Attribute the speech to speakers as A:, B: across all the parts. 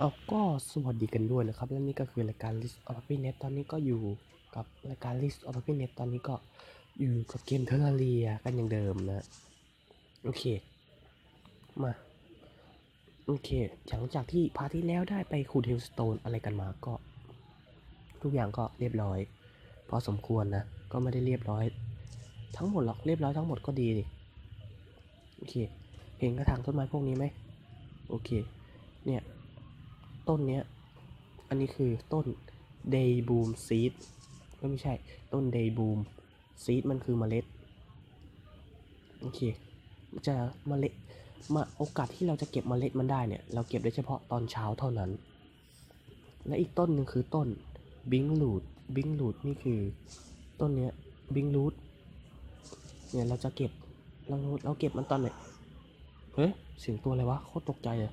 A: เอาก็สวัสดีกันด้วยนะครับ และนี่ก็คือรายการ List of Happiness ตอนนี้ก็อยู่กับรายการ List of Happiness ตอนนี้ก็อยู่กับเกมเทอร์เรียกันอย่างเดิมนะ โอเค มา โอเค หลังจากที่พาร์ทที่แล้วได้ไปคูดเฮลสโตนอะไรกันมาก็ ทุกอย่างก็เรียบร้อย พอสมควรนะ ก็ไม่ได้เรียบร้อย ทั้งหมดหรอกเรียบร้อยทั้งหมดก็ดีดิโอเค เห็นกระถางต้นไม้พวกนี้ไหมโอเค ต้นเนี้ย อันนี้คือต้น Day Boom Seed ก็ไม่ใช่ ต้น Day Boom Seed มันคือเมล็ด โอเค จะเมล็ดมาโอกาสที่เราจะเก็บเมล็ดมันได้เนี่ย เราเก็บได้เฉพาะตอนเช้าเท่านั้น และอีกต้นหนึ่งคือต้นบิงลูดบิงลูดนี่คือต้นเนี้ยบิงลูดเนี่ยเราจะเก็บเราเราเก็บมันตอนไหนเฮ้ยเสียงตัวอะไรวะโคตรตกใจเลย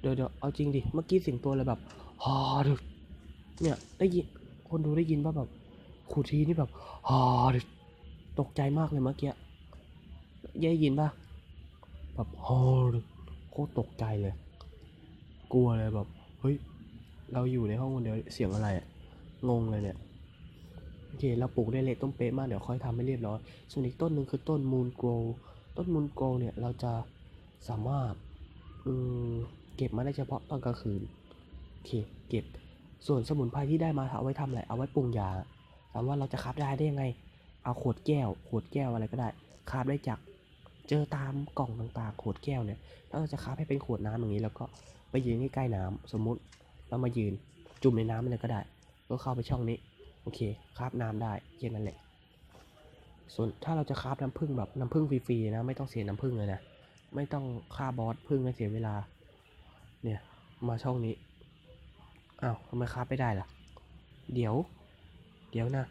A: เดี๋ยวเดี๋ยวเอาจริงดิ เมื่อกี้เสียงตัวอะไรแบบฮาดึกเนี่ยได้ยินคนดูได้ยินป่ะแบบขูทีนี่แบบฮาดึกตกใจมากเลยเมื่อกี้ได้ยินป่ะแบบฮาดึกโคตรตกใจเลย กลัวเลยแบบเฮ้ยเราอยู่ในห้องคนเดียวเสียงอะไรอะงงเลยเนี่ยโอเคเราปลูกได้เละต้นเป๊ะมากเดี๋ยวค่อยทำให้เรียบร้อยส่วนอีกต้นหนึ่งคือต้นมูนโกรต้นมูนโกรเนี่ยเราจะสามารถอืม เก็บมาได้เฉพาะตอนกลางคืนโอเคเก็บ ส่วนสมุนไพรที่ได้มาเอาไว้ทำอะไรเอาไว้ปรุงยาถามว่าเราจะคับได้ได้ยังไง เอาขวดแก้ว ขวดแก้วอะไรก็ได้คาบได้จากเจอตามกล่องต่างๆ ขวดแก้วเนี่ย ถ้าเราจะคาบให้เป็นขวดน้ำอย่างนี้แล้วก็ไปยืนใกล้ๆน้ำสมมุติเรามายืนจุ่มในน้ำมันเลยก็ได้ ก็เข้าไปช่องนี้ โอเคคาบน้ำได้แค่นั้นแหละ ส่วนถ้าเราจะคาบน้ำผึ้งแบบน้ำผึ้งฟรีๆนะ ไม่ต้องเสียน้ำผึ้งเลยนะ ไม่ต้องค่าบอสพึ่งให้เสียเวลา เนี่ยมาช่องนี้อ้าวทำไมคาบไม่ได้ล่ะ เดี๋ยว เดี๋ยวนะ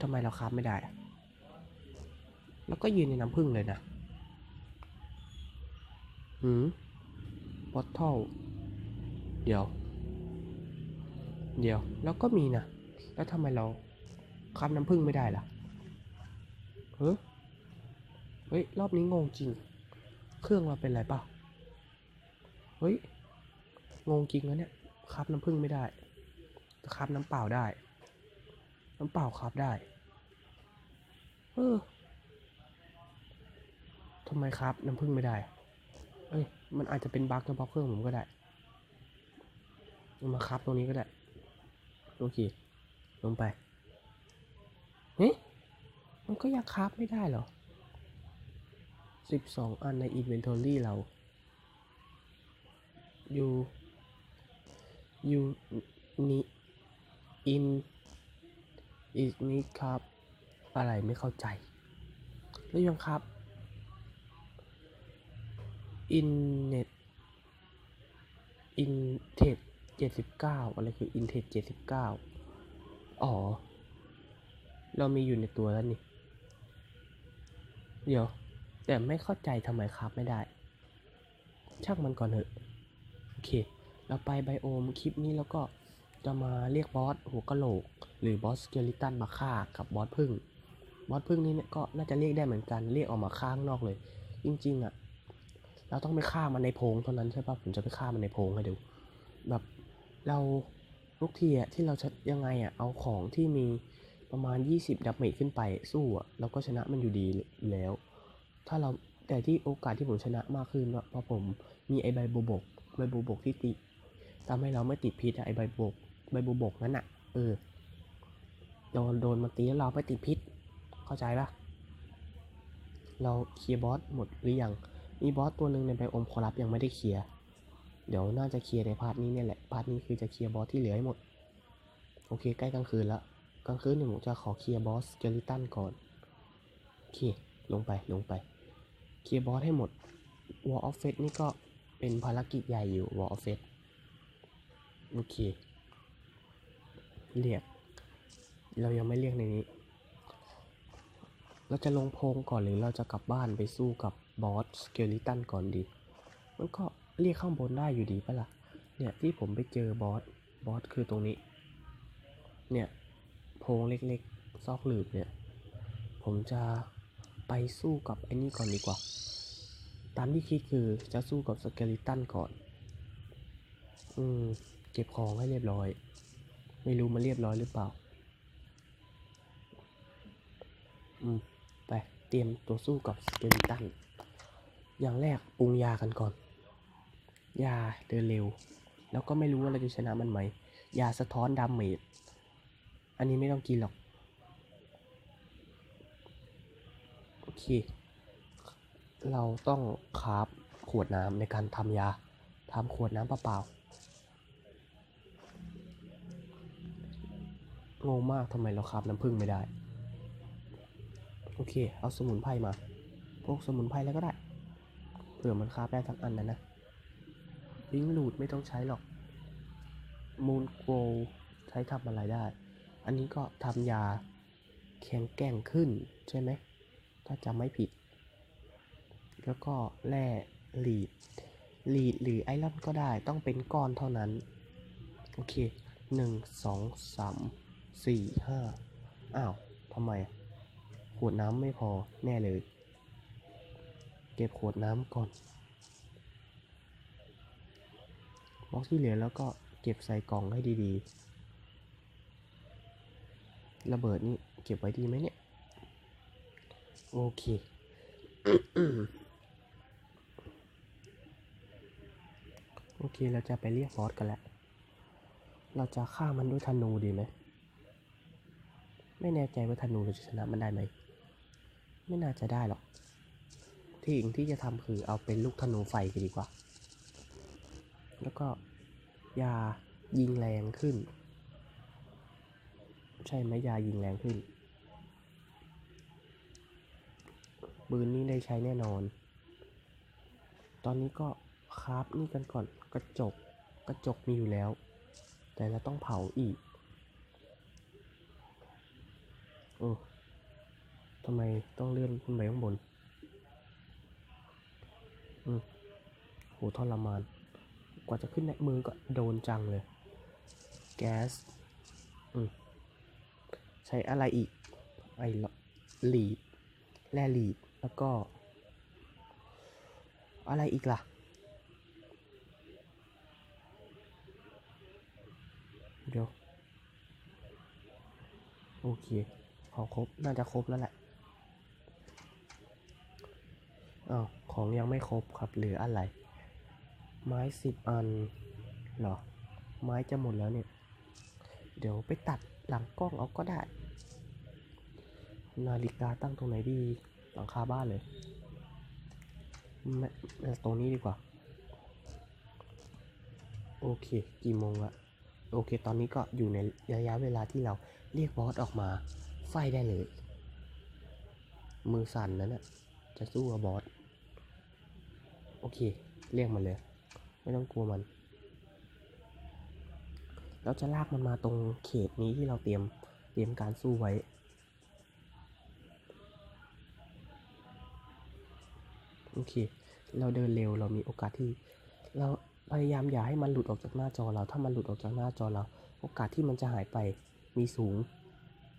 A: ทำไมเราคาบไม่ได้แล้วก็ยืนในน้ำผึ้งเลยนะหืมบอทเทิลเดี๋ยว เดี๋ยว แล้วก็มีนะ แล้วทำไมเราคาบน้ำผึ้งไม่ได้ล่ะเฮ้ยเฮ้ย รอบนี้งงจริง เครื่องเราเป็นไรเปล่า เฮ้ย งงจริงนะเนี่ยคับน้ำผึ้งไม่ได้แต่คับน้ำเปล่าได้ น้ำเปล่าคับได้ เออทำไมครับน้ำผึ้งไม่ได้ เอ้ย มันอาจจะเป็นบั๊กเฉพาะเครื่องผมก็ได้ มาคับตรงนี้ก็ได้ โอเค ลงไปเฮ้ยมันก็ยังคับไม่ได้เหรอสิบสองอันใน inventory เรา ยูยู่นี่ in is นี้ครับ อะไรไม่เข้าใจแล้วยังครับ in net in t e เทดเจ็ดสิบเก้าอะไรคือ in t e เจ็ดสิบเก้าอ๋อ เรามีอยู่ในตัวแล้วนี่ เดี๋ยว แต่ไม่เข้าใจทำไมครับไม่ได้ ช่างมันก่อนเถอะ เค เราไปไบโอมคลิปนี้แล้วก็จะมาเรียกบอสหัวกะโหลก หรือบอสเกลิตันมาฆ่ากับบอสพึ่ง บอสพึ่งนี่เนี่ยก็น่าจะเรียกได้เหมือนกันเรียกออกมาฆ่าข้างนอกเลย จริง ๆอะ่ะเราต้องไปฆ่ามันในโพงเท่านั้นใช่ปะผมจะไปฆ่ามันในโพงให้ดู แบบเราทุกทีอะที่เราจะยังไงอะเอาของที่มีประมาณ 20 ดับเมจขึ้นไปสู้อะเราก็ชนะมันอยู่ดีแล้ว ถ้าเราแต่ที่โอกาสที่ผมชนะมากขึ้นเพราะผมมีไอใบโบบก ใบโบบกที่ติทำให้เราไม่ติดพิษไอใบโบกใบโบบกนั้นอะเออโดนโดนมันตีแล้วเราไม่ติดพิษ เข้าใจปะเราเคลียร์บอสหมดหรือยัง มีบอสตัวหนึ่งในไบโอมคอรับยังไม่ได้เคลียร์ เดี๋ยวน่าจะเคลียร์ในพาร์ทนี้เนี่ยแหละ พาร์ทนี้คือจะเคลียร์บอสที่เหลือให้หมด โอเคใกล้กลางคืนแล้ว กลางคืนเนี่ยผมจะขอเคลียร์บอสเกลิตันก่อน โอเค ลงไปลงไป เคลียร์บอสให้หมด Wall of Fate นี่ก็ เป็นภารกิจใหญ่อยู่ Wall of Fate โอเค เรียก เรายังไม่เรียกในนี้ เราจะลงโพงก่อนหรือเราจะกลับบ้านไปสู้กับบอสสเกลิตันก่อนดี มันก็เรียกข้างบนได้อยู่ดีปะล่ะ เนี่ยที่ผมไปเจอบอส บอสคือตรงนี้ เนี่ยโพงเล็กๆ ซอกหลืบเนี่ย ผมจะไปสู้กับไอ้นี่ก่อนดีกว่า ตามที่คิดคือจะสู้กับสเกลิตันก่อน อืม เก็บของให้เรียบร้อย ไม่รู้มันเรียบร้อยหรือเปล่า อืม ไป เตรียมตัวสู้กับสเกลิตัน อย่างแรกปรุงยากันก่อน ยาเดินเร็ว แล้วก็ไม่รู้ว่าเราจะชนะมันไหม ยาสะท้อนดาเมจ อันนี้ไม่ต้องกินหรอก โอเค เราต้องคราฟขวดน้ำในการทำยาทำขวดน้ำเปล่าๆงงมากทำไมเราคราฟน้ำผึ้งไม่ได้ โอเค เอาสมุนไพรมา พวกสมุนไพรแล้วก็ได้ เผื่อมันคราฟได้ทั้งอันนะนะลิงลูดไม่ต้องใช้หรอก มูนโกลใช้ทำอะไรได้ อันนี้ก็ทำยาแข็งแกร่งขึ้นใช่ไหม ถ้าจำไม่ผิด แล้วก็แร่ลีดลีดหรือไอรอนก็ได้ต้องเป็นก้อนเท่านั้น โอเคหนึ่งสองสามสี่ห้าอ้าวทำไม ขวดน้ำไม่พอแน่เลย เก็บขวดน้ำก่อนบล็อกที่เหลือแล้วก็เก็บใส่กล่องให้ดีๆ ระเบิดนี่เก็บไว้ดีไหมเนี่ย โอเค โอเค เราจะไปเรียกบอสกันแล้ว เราจะฆ่ามันด้วยธนูดีไหม ไม่แน่ใจว่าธนูเราจะชนะมันได้ไหม ไม่น่าจะได้หรอก ที่อิงที่จะทำคือเอาเป็นลูกธนูไฟกันดีกว่า แล้วก็ยายิงแรงขึ้น ใช่ไหมยายิงแรงขึ้นปืนนี้ได้ใช้แน่นอน ตอนนี้ก็ ราฟนี่กันก่อนกระจกกระจกมีอยู่แล้ว แต่เราต้องเผาอีกโอ้ทำไมต้องเลื่อนขึ้นไปข้างบนอืมโหทรมาน กว่าจะขึ้นในมือก็โดนจังเลย แก๊สอืมใช้อะไรอีก ไอ้ละลีดแร่ลีดแล้วก็ อะไรอีกล่ะ ดียวโอเคของครบ น่าจะครบแล้วแหละอ้าวของยังไม่ครบครับเหลืออะไร ไม้สิบอันหรอ ไม้จะหมดแล้วเนี่ย เดี๋ยวไปตัดหลังกล้องเอาก็ได้ นาฬิกาตั้งตรงไหนดีหลังคาบ้านเลยไม่ไม่ตรงนี้ดีกว่า โอเค กี่โมงละ โอเค ตอนนี้ก็อยู่ในระยะเวลาที่เราเรียกบอสออกมาไฟได้เลย มือสั่นนั้นน่ะจะสู้กับบอส โอเค เรียกมันเลย ไม่ต้องกลัวมัน เราจะลากมันมาตรงเขตนี้ที่เราเตรียมเตรียมการสู้ไว้โอเค เราเดินเร็วเรามีโอกาสที่ เรา พยายามอย่าให้มันหลุดออกจากหน้าจอเรา ถ้ามันหลุดออกจากหน้าจอเรา โอกาสที่มันจะหายไปมีสูง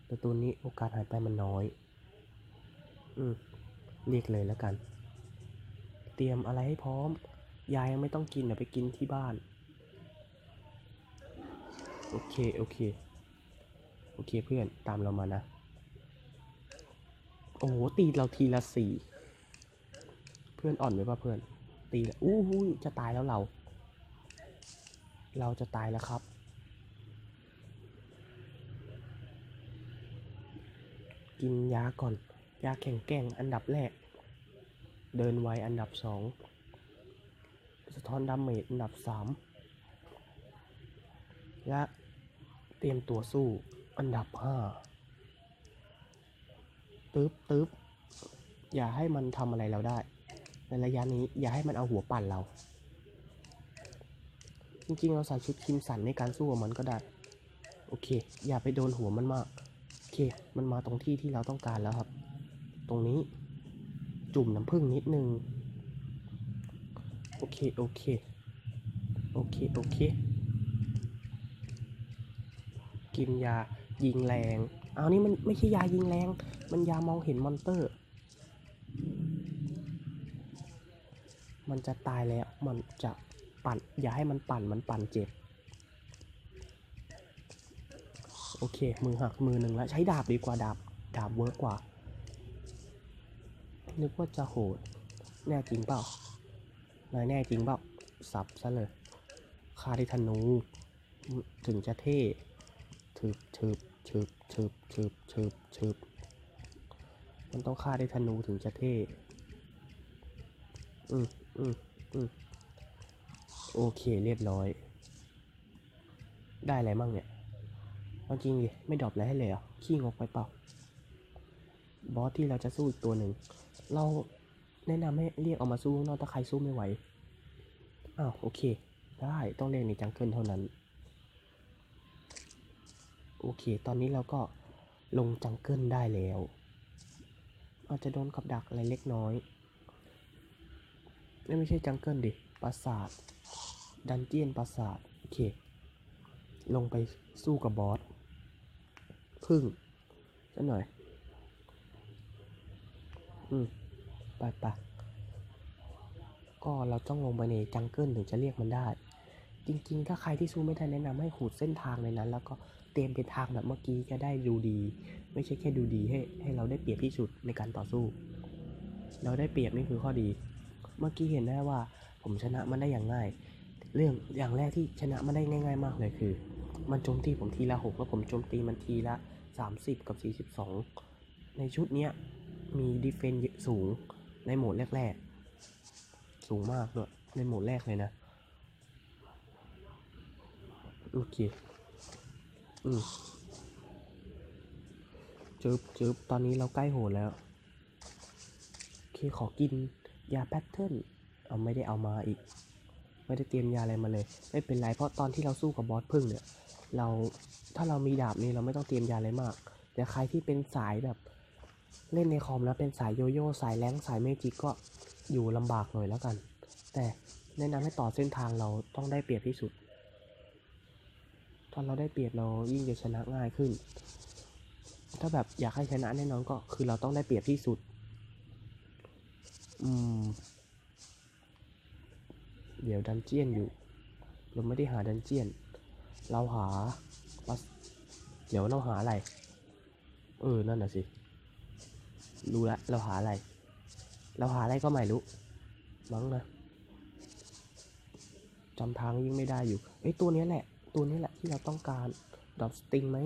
A: แต่ตัวนี้โอกาสหายไปมันน้อย อืมเรียกเลยแล้วกัน เตรียมอะไรให้พร้อม ยายยังไม่ต้องกินเดี๋ยวไปกินที่บ้าน โอเค โอเค โอเคเพื่อนตามเรามานะ โอ้โหตีเราทีละสี่ เพื่อนอ่อนไหมป่ะเพื่อน ตีอู้หูจะตายแล้วเรา เราจะตายแล้วครับ กินยาก่อน ยาแข็งแกร่งอันดับแรก เดินไวอันดับสองสะท้อนดาเมจอันดับสามและเตรียมตัวสู้อันดับห้าตึ๊บตึ๊บอย่าให้มันทำอะไรเราได้ ในระยะนี้อย่าให้มันเอาหัวปั่นเรา จริงๆ เราใส่ชุดคิมสันในการสู้กับมันก็ได้ โอเค อย่าไปโดนหัวมันมาก โอเค มันมาตรงที่ที่เราต้องการแล้วครับ ตรงนี้จุ่มน้ำผึ้งนิดนึง โอเค โอเค โอเค โอเค กินยายิงแรง เอานี่มันไม่ใช่ยายิงแรง มันยามองเห็นมอนเตอร์ มันจะตายแล้ว มันจะ ปั่น อย่าให้มันปั่นมันปั่นเจ็บ โอเค มือหักมือหนึ่งแล้ว ใช้ดาบดีกว่าดาบ ดาบเวิร์กกว่า นึกว่าจะโหด แน่จริงเปล่านายแน่จริงเปล่า สับซะเลยคาด้ธนู ถึงจะเท่ถึบถึบถึบถึบถึบถึบถึบมันต้องฆ่าด้ธนูถึงจะเท่ อืมอืมอืม โอเคเรียบร้อย ได้อะไรมั่งเนี่ยเอาจริงดิไม่ดรอปอะไรให้เลยอะขี้งกไปเปล่า บอสที่เราจะสู้อีกตัวหนึ่ง เราแนะนำให้เรียกเอามาสู้ข้างนอกถ้าใครสู้ไม่ไหว อ้าวโอเค ได้ต้องเรียกในจังเกิลเท่านั้น โอเค ตอนนี้เราก็ลงจังเกิลได้แล้ว อาจจะโดนกับดักอะไรเล็กน้อย ไม่ใช่จังเกิลดิ ปราสาท ดันเจียนปราสาท โอเค ลงไปสู้กับบอสพึ่งสักหน่อย อืม ไปไปก็เราต้องลงไปในจังเกิลถึงจะเรียกมันได้ จริง ๆ ถ้าใครที่สู้ไม่ได้แนะนำให้ขูดเส้นทางในนั้น แล้วก็เตรียมเป็นทางแบบเมื่อกี้จะได้ดูดี ไม่ใช่แค่ดูดีให้ให้เราได้เปรียบที่สุดในการต่อสู้ เราได้เปรียบนี่คือข้อดี เมื่อกี้เห็นได้ว่าผมชนะมันได้อย่างง่าย เรื่องอย่างแรกที่ชนะมันได้ง่ายๆมากเลยคือ มันโจมตีผมทีละหกแล้วผมโจมตีมันทีละสามสิบกับสี่สิบสองในชุดเนี้ยมีดีเฟนต์สูงในโหมดแรกๆ สูงมากด้วยในโหมดแรกเลยนะโอเคอืมจึบจึบตอนนี้เราใกล้โหดแล้ว โอเคขอกินยาแพทเทิร์นเอาไม่ได้เอามาอีก ไม่ได้เตรียมยาอะไรมาเลย ไม่เป็นไรเพราะตอนที่เราสู้กับบอสพึ่งเนี่ย เราถ้าเรามีดาบนี้เราไม่ต้องเตรียมยาอะไรมาก แต่ใครที่เป็นสายแบบเล่นในคอมแล้วเป็นสายโยโย่สายแรงสายเมจิกก็อยู่ลำบากหน่อยแล้วกัน แต่แนะนำให้ต่อเส้นทางเราต้องได้เปรียบที่สุดตอนเราได้เปรียบเรายิ่งจะชนะง่ายขึ้น ถ้าแบบอยากให้ชนะแน่นอนก็คือเราต้องได้เปรียบที่สุด อืม เดี๋ยวดันเจียนอยู่ เราไม่ได้หาดันเจียน เราหาปัสเดี๋ยวเราหาอะไร เออ นั่นน่ะสิ รู้ละ เราหาอะไร เราหาอะไรก็ไม่รู้ มั้งนะจำทางยิ่งไม่ได้อยู่เอ้ยตัวนี้แหละ ตัวนี้แหละที่เราต้องการดรอปสติงไหม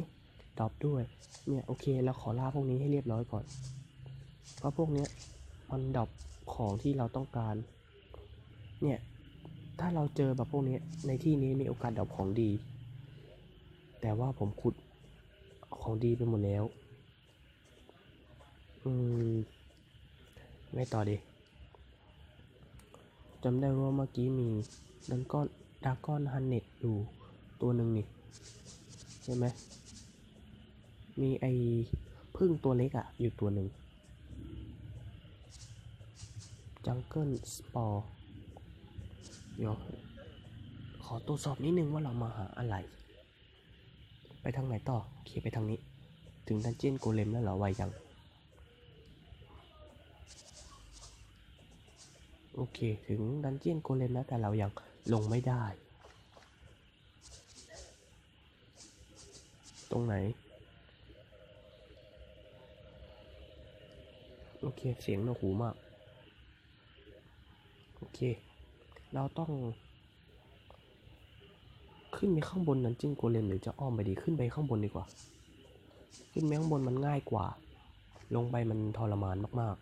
A: ดรอปด้วย เนี่ยโอเคเราขอล่าพวกนี้ให้เรียบร้อยก่อน เพราะพวกเนี้ยมันดรอปของที่เราต้องการ เนี่ย ถ้าเราเจอแบบพวกนี้ในที่นี้มีโอกาสดรอปของดี แต่ว่าผมขุดของดีไปหมดแล้ว อืม ไม่ต่อดีจำได้ว่าเมื่อกี้มีดันก้อนดาก้อนฮันเน็ตอยู่ตัวหนึ่งนี่ ใช่ไหม มีไอพึ่งตัวเล็กอะอยู่ตัวหนึ่งจังเกิลสปอร์ เดี๋ยวขอตรวจสอบนิดนึงว่าเรามาหาอะไร ไปทางไหนต่อโอเคไปทางนี้ ถึงดันเจียนโกเลมแล้วเหรอไวยัง โอเค ถึงดันเจียนโกเลมแล้วแต่เรายังลงไม่ได้ ตรงไหน โอเค เสียงหนวกหูมาก โอเค เราต้อง ขึ้นไปข้างบนนั้นจิ้งโกเลมหรือจะอ้อมไปดีขึ้นไปข้างบนดีกว่า ขึ้นไปข้างบนมันง่ายกว่า ลงไปมันทรมานมาก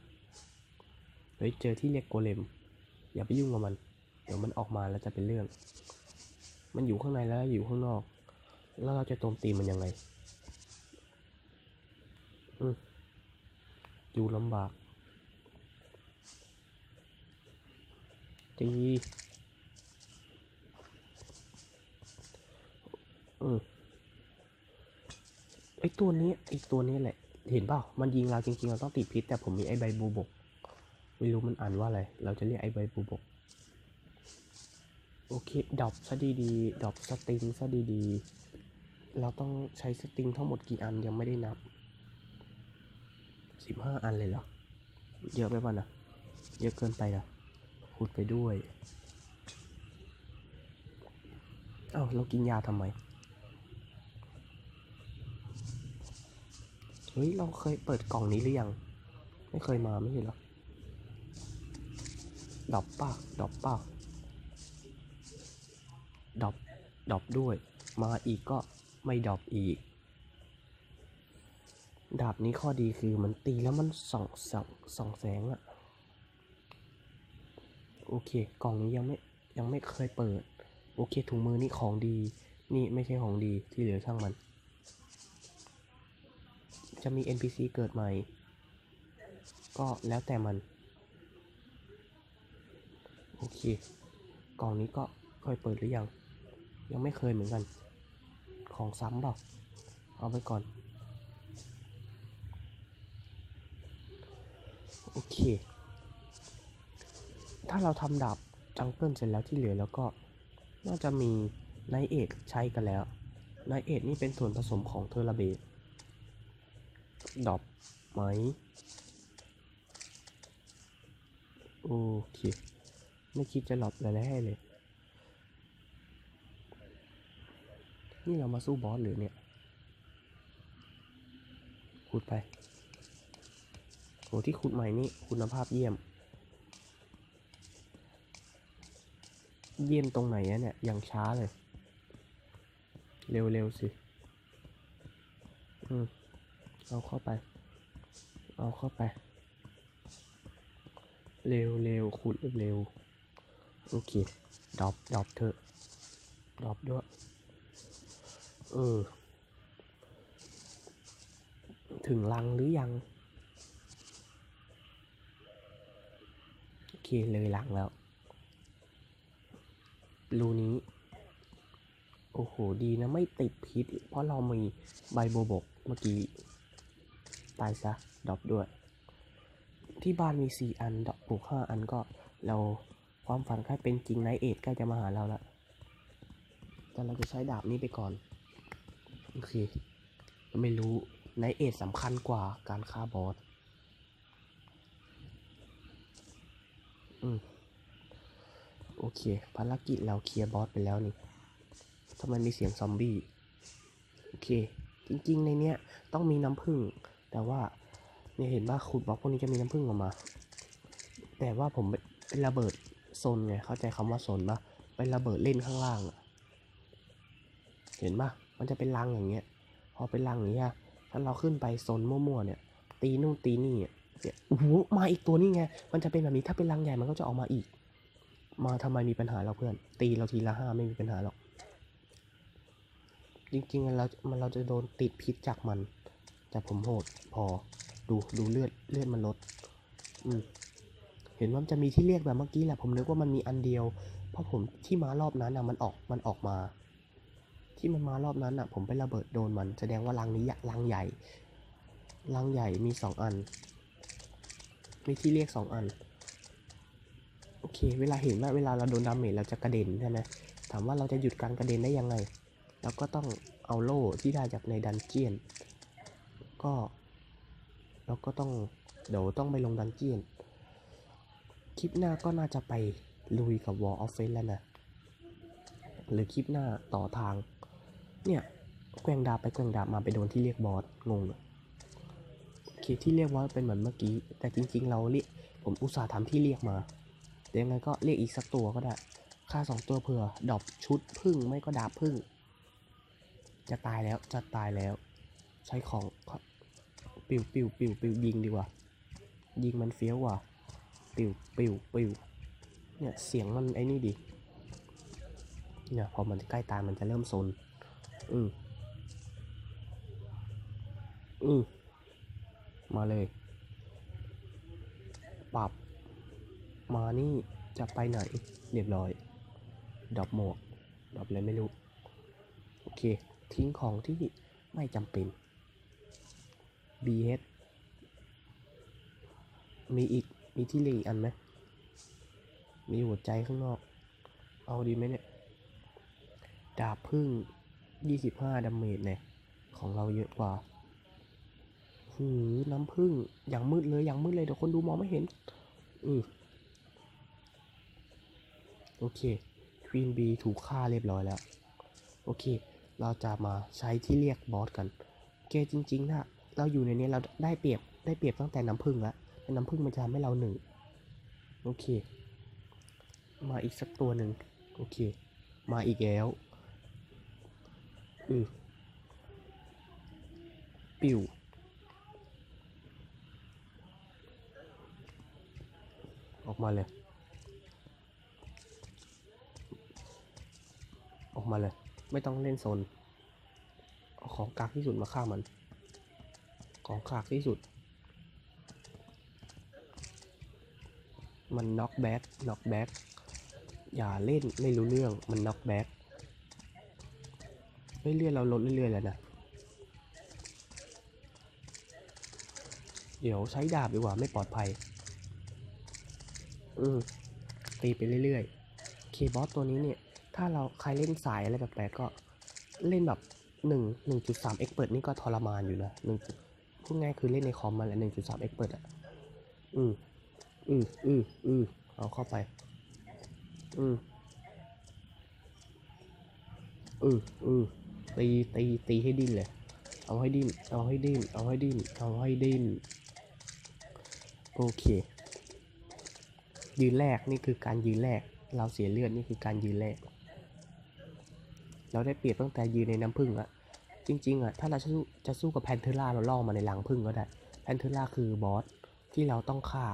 A: ๆเฮ้ยเจอที่เรียกโกเลม อย่าไปยุ่งกับมัน เดี๋ยวมันออกมาแล้วจะเป็นเรื่อง มันอยู่ข้างในแล้วอยู่ข้างนอก แล้วเราจะโจมตีมันยังไงอืมอยู่ลำบากตี อืมไอตัวนี้ไอตัวนี้แหละ เห็นเปล่ามันยิงเราจริงๆ เราต้องติดพิษแต่ผมมีไอใบบูบก ไม่รู้มันอ่านว่าอะไร เราจะเรียกไอใบบูบก โอเคดอปซะดีๆดอปสติงซะดีๆ เราต้องใช้สติงทั้งหมดกี่อันยังไม่ได้นับสิบห้าอันเลยเหรอ เยอะไปป่ะนะเยอะเกินไปนะขุดไปด้วย เอ้าเรากินยาทำไม เฮ้ย เราเคยเปิดกล่องนี้หรือยัง ไม่เคยมาไม่ใช่เหรอดอปป่ะดอปป่ะดอปดอปด้วย มาอีกก็ไม่ดอปอีก ดาบนี้ข้อดีคือมันตีแล้วมันส่องส่องส่องแสงอะโอเค กล่องนี้ยังไม่ยังไม่เคยเปิด โอเคถุงมือนี่ของดี นี่ไม่ใช่ของดีที่เหลือช่างมัน จะมี NPC เกิดใหม่ ก็แล้วแต่มัน โอเค กล่องนี้ก็เคยเปิดหรือยัง ยังไม่เคยเหมือนกัน ของซ้ำเปล่าเอาไปก่อน โอเค ถ้าเราทำดาบจังเกิลเสร็จแล้วที่เหลือแล้วก็น่าจะมีไนเอทใช้กันแล้วไนเอทนี่เป็นส่วนผสมของเทอร์เบต ดอบไหมโอเคไม่คิดจะหลบอะไรให้เลย นี่เรามาสู้บอสหรือเนี่ยขุดไปโหที่ขุดใหม่นี่คุณภาพเยี่ยม เยี่ยมตรงไหนอะเนี่ยยังช้าเลย เร็วๆสิ อืม เอาเข้าไป เอาเข้าไป เร็วเร็วขุดเร็วโอเคดรอปดรอปเถอะดรอปด้วย เออ ถึงรังหรือยัง โอเคเลยรังแล้วรูนี้ โอ้โห ดีนะไม่ติดพิษ เพราะเรามีใบโบบกเมื่อกี้ ตายซะดรอปด้วย ที่บ้านมีสี่อันดอกปลูกห้าอันก็เราความฝันใกล้เป็นจริงไนเอทใกล้จะมาหาเราแล้วแต่เราจะใช้ดาบนี้ไปก่อน โอเคไม่รู้ไนเอทสำคัญกว่าการฆ่าบอสอืมโอเค ภารกิจเราเคลียร์บอสไปแล้วนี่ทำไมมีเสียงซอมบี้ โอเค จริง ๆ ในเนี้ย ต้องมีน้ำผึ้ง แต่ว่าเนี่ยเห็นว่าขุดบล็อกพวกนี้จะมีน้ำผึ้งออกมา แต่ว่าผมเป็นระเบิดโซนไง เข้าใจคำว่าโซนปะเป็นระเบิดเล่นข้างล่างอะเห็นปะมันจะเป็นรังอย่างเงี้ย พอเป็นรังอย่างเงี้ย ถ้าเราขึ้นไปโซนมั่วๆเนี่ย ตีนู่นตีนี่เนี่ยโอ้โหมาอีกตัวนี่ไง มันจะเป็นแบบนี้ ถ้าเป็นรังใหญ่มันก็จะออกมาอีก มาทำไมมีปัญหาเราเพื่อน ตีเราทีละห้าไม่มีปัญหาหรอก จริงๆเรามันเราจะโดนติดพิษจากมัน แต่ผมโหดพอดูดูเลือดเลือดมันลด อืมเห็นว่าจะมีที่เรียกแบบเมื่อกี้แหละผมนึกว่ามันมีอันเดียว เพราะผมที่มารอบนั้นอะมันออกมันออกมา ที่มันมารอบนั้นอะ ผมไประเบิดโดนมัน แสดงว่ารังนี้รังใหญ่รังใหญ่มีสองอัน มีที่เรียกสองอัน โอเค เวลาเห็นว่าเวลาเราโดนดาเมจเราจะกระเด็นใช่ไหมถามว่าเราจะหยุดการกระเด็นได้ยังไง เราก็ต้องเอาโล่ที่ได้จากในดันเจียน ก็เราก็ต้องเดี๋ยวต้องไปลงดันเจียน คลิปหน้าก็น่าจะไปลุยกับ Wall of Fate แล้วนะ หรือคลิปหน้าต่อทาง เนี่ยแกว่งดาบไปแกว่งดาบมาไปโดนที่เรียกบอสงงคลิปที่เรียกบอสเป็นเหมือนเมื่อกี้ แต่จริงๆ เราเรียกผมอุตส่าห์ทำที่เรียกมาเดี๋ยวยังไงก็เรียกอีกสักตัวก็ได้ ค่าสองตัวเผื่อดอปชุดพึ่งไม่ก็ดาบพึ่ง จะตายแล้วจะตายแล้ว ใช้ของ ปิวปิวปิวปิวยิงดีกว่า ยิงมันเฟี้ยวกว่า ปิวปิวปิวเนี่ยเสียงมันไอ้นี่ดิเนี่ยพอมันใกล้ตามันจะเริ่มโซนอืมอืมมาเลย ปรับ มานี่จะไปไหน เรียบร้อยดรอปหมวกดรอปอะไรไม่รู้ โอเค ทิ้งของที่ไม่จำเป็น BH มีอีก มีที่เหลืออีกอันไหม มีหัวใจข้างนอก เอาดีไหมเนี่ย ดาบพึ่ง 25ดาเมจเนี่ย ของเราเยอะกว่าหือน้ำพึ่ง อย่างมืดเลย อย่างมืดเลย เดี๋ยวคนดูมองไม่เห็น อือโอเคควีนบีถูกฆ่าเรียบร้อยแล้ว โอเค เราจะมาใช้ที่เรียกบอสกันโอเคจริงๆนะ เราอยู่ในนี้เราได้เปรียบได้เปรียบตั้งแต่น้ำผึ้งละน้ำผึ้งมันจะทำให้เราหนึ่งโอเค มาอีกสักตัวหนึ่งโอเค มาอีกแล้วอือปิวออกมาเลย ออกมาเลย ไม่ต้องเล่นโซนเอาของกากที่สุดมาฆ่ามัน ของกากที่สุด มันน็อกแบ็กน็อกแบ็กอย่าเล่นไม่รู้เรื่องมันน็อกแบ็กเรื่อยๆเราลดเรื่อยๆแล้วนะ เดี๋ยวใช้ดาบดีกว่าไม่ปลอดภัย อืมตีไปเรื่อยๆ เคบอสตัวนี้เนี่ย ถ้าเราใครเล่นสายอะไรแปลกๆก็เล่นแบบหนึ่งหนึ่งจุดสามเอ็กเปิดนี่ก็ทรมานอยู่นะหนึ่ง พูดง่ายคือเล่นในคอมมาแหละหนึ่งจุดสามเอ็กเปิดอะ อืมอืมอืมอืมเอาเข้าไป อืมอืมอืมตีตีตีให้ดิ้นเลย เอาให้ดิ้น เอาให้ดิ้น เอาให้ดิ้น เอาให้ดิ้น โอเค ยืนแรกนี่คือการยืนแรก เราเสียเลือดนี่คือการยืนแรก เราได้เปรียบตั้งแต่ยืนในน้ำผึ้งอะ จริงๆอะถ้าเราจะสู้จะสู้กับแพนเทอร่าเราล่อมาในรังผึ้งก็ได้แพนเทอร่าคือบอสที่เราต้องฆ่า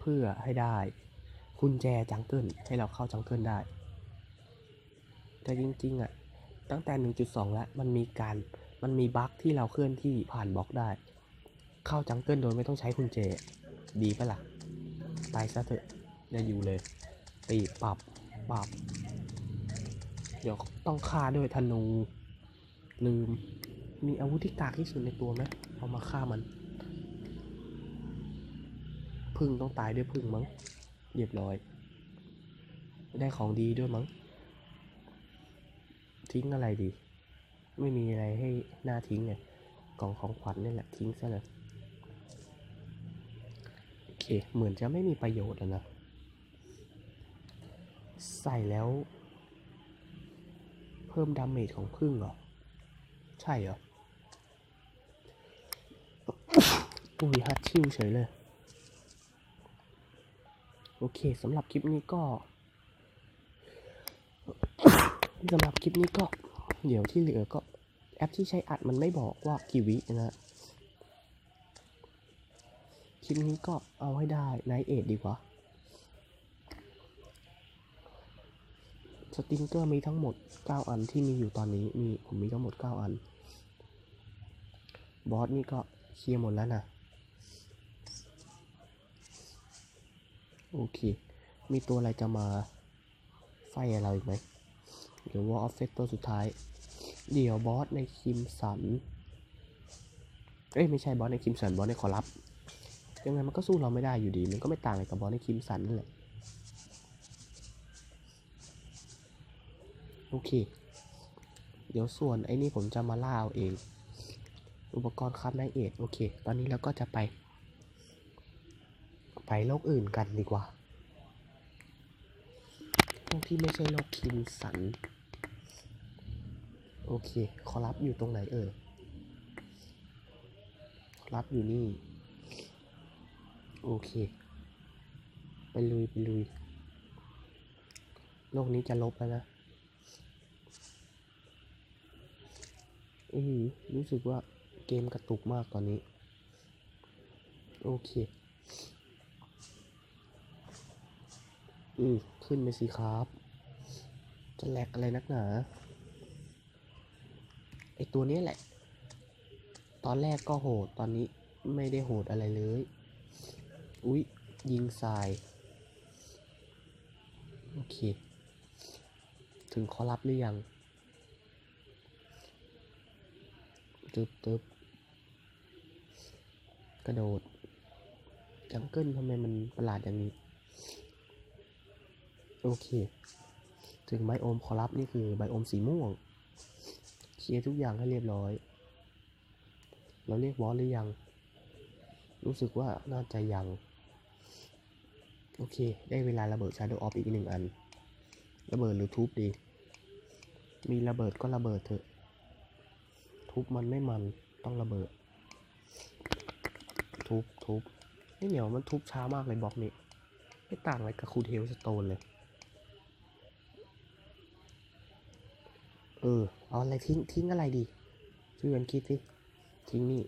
A: เพื่อให้ได้กุญแจจังเกิลให้เราเข้าจังเกิลได้ แต่จริงๆอะตั้งแต่ 1.2 แล้วมันมีการมันมีบั๊กที่เราเคลื่อนที่ผ่านบล็อกได้ เข้าจังเกิลโดยไม่ต้องใช้กุญแจดีปะล่ะตายซะเถอะอย่าอยู่เลย ตีปรับปรับเดี๋ยวต้องฆ่าด้วยธนู ลืม มีอาวุธที่กากที่สุดในตัวไหมเอามาฆ่ามัน พึ่งต้องตายด้วยพึ่งมั้งเรียบร้อย ได้ของดีด้วยมั้ง ทิ้งอะไรดี ไม่มีอะไรให้หน่าทิ้งไงกล่องของขวัญนี่แหละทิ้งซะเลยโอเคเหมือนจะไม่มีประโยชน์แล้วนะ ใส่แล้ว เพิ่มดาเมจของพึ่งเหรอ ใช่เหรออุ้ยฮัตชิวเฉยเลย โอเคสำหรับคลิปนี้ก็สำหรับคลิปนี้ก็ เดี๋ยวที่เหลือก็แอปที่ใช้อัดมันไม่บอกว่ากี่วินะคลิปนี้ก็เอาให้ได้ไนเอทดีกว่า สติงเกอร์มีทั้งหมด 9 อันที่มีอยู่ตอนนี้มีผมมีทั้งหมด 9 อัน บอสนี่ก็เคลียร์หมดแล้วนะ โอเค มีตัวอะไรจะมาไฟอะไรเราอีกไหมหรือว่าออฟเฟตตัวสุดท้าย เดี๋ยวบอสในคิมสัน เอ้ยไม่ใช่บอสในคิมสันบอสในคอรับยังไงมันก็สู้เราไม่ได้อยู่ดี มันก็ไม่ต่างอะไรกับบอสในคิมสันนั่นแหละ โอเค เดี๋ยวส่วนไอ้นี่ผมจะมาล่าเอาเอง อุปกรณ์ครับนายเอกโอเค ตอนนี้เราก็จะไป ไปโลกอื่นกันดีกว่าโลกที่ไม่ใช่โลกคิมสัน โอเคขอรับอยู่ตรงไหนเอ่ยขอรับอยู่นี่ โอเค ไปลุย ไปลุย โลกนี้จะลบแล้วนะ อือรู้สึกว่าเกมกระตุกมากตอนนี้ โอเค อือขึ้นไปสิครับ จะแหลกอะไรนักหนา ไอตัวนี้แหละ ตอนแรกก็โหด ตอนนี้ไม่ได้โหดอะไรเลย อุ๊ย ยิงทราย โอเค ถึงขอรับหรือยัง ตึบตึบกระโดด จังเกิลทำไมมันประหลาดอย่างนี้ โอเค ถึงไบโอมขอรับนี่คือไบโอมสีม่วง เคลียร์ทุกอย่างให้เรียบร้อย เราเรียกบอสหรือยัง รู้สึกว่าน่าจะยัง โอเค ได้เวลาระเบิด Shadow of อีกหนึ่งอัน ระเบิดหรือทุบดี มีระเบิดก็ระเบิดเถอะ ทุบมันไม่มันต้องระเบิด ทุบทุบนี่เหนียวมันทุบช้ามากเลยบล็อกนี้ ไม่ต่างอะไรกับคูเทลสโตนเลย เออ เอาอะไรทิ้งทิ้งอะไรดี ช่วยกันคิดสิ ทิ้งนี่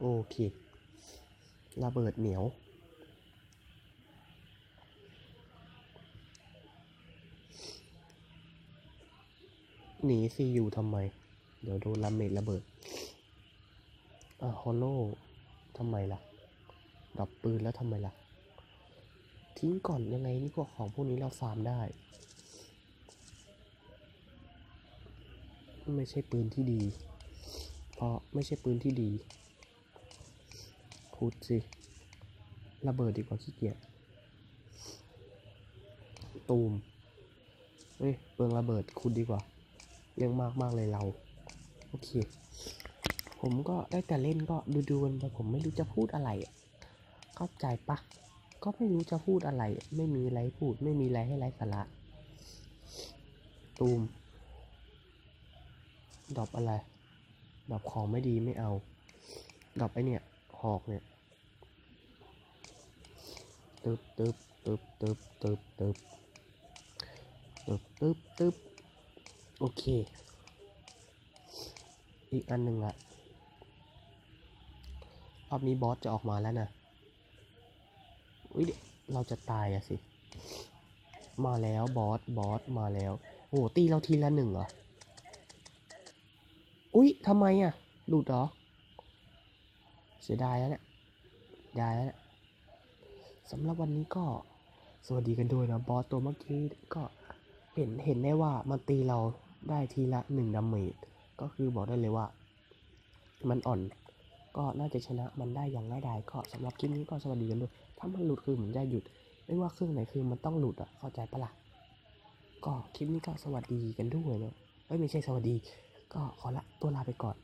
A: โอเค ระเบิดเหนียว หนีซีอยู่ทำไม เดี๋ยวโดนลาเมดระเบิดอะฮอลโลทำไมล่ะดับปืนแล้วทำไมล่ะ ทิ้งก่อนยังไงนี่พวกของพวกนี้เราฟาร์มได้ ไม่ใช่ปืนที่ดี เพราะไม่ใช่ปืนที่ดีขุดสิระเบิดดีกว่าขี้เกียจตูมเฮ้ยเปลืองระเบิดขุดดีกว่า เรื่องมากมากๆเลยเรา โอเค ผมก็ได้แต่เล่นก็ดูดูๆกันไปผมไม่รู้จะพูดอะไร เข้าใจปะ ก็ไม่รู้จะพูดอะไร ไม่มีอะไรพูด ไม่มีอะไรให้ไร้สาระ ตูม ดอปอะไร ดอปของไม่ดีไม่เอา ดอปไอเนี่ย หอกเนี่ย ตึบตึบตึบตึบตึบตึบตึบตึบตึบ โอเค อีกอันหนึ่งอะรอบนี้บอสจะออกมาแล้วนะอุ้ยเราจะตายอะสิ มาแล้วบอส บอส มาแล้ว โอ้โหตีเราทีละหนึ่งเหรอ อุ๊ยทำไมอะหลุดเหรอ เสียดายแล้วเนี่ยได้แล้วเนี่ยสำหรับวันนี้ก็สวัสดีกันด้วยนะบอสตัวเมื่อกี้ก็เห็นเห็นได้ว่ามันตีเรา ได้ทีละหนึ่งดาเมจก็คือบอกได้เลยว่า มันอ่อน ก็น่าจะชนะมันได้อย่างง่ายดายก็สำหรับคลิปนี้ก็สวัสดีกันด้วยถ้ามันหลุดคือผมจะหยุด ไม่ว่าเครื่องไหนคือมันต้องหลุดอะเข้าใจปะล่ะก็คลิปนี้ก็สวัสดีกันด้วยเนาะไม่ใช่สวัสดี ก็ขอละตัวลาไปก่อน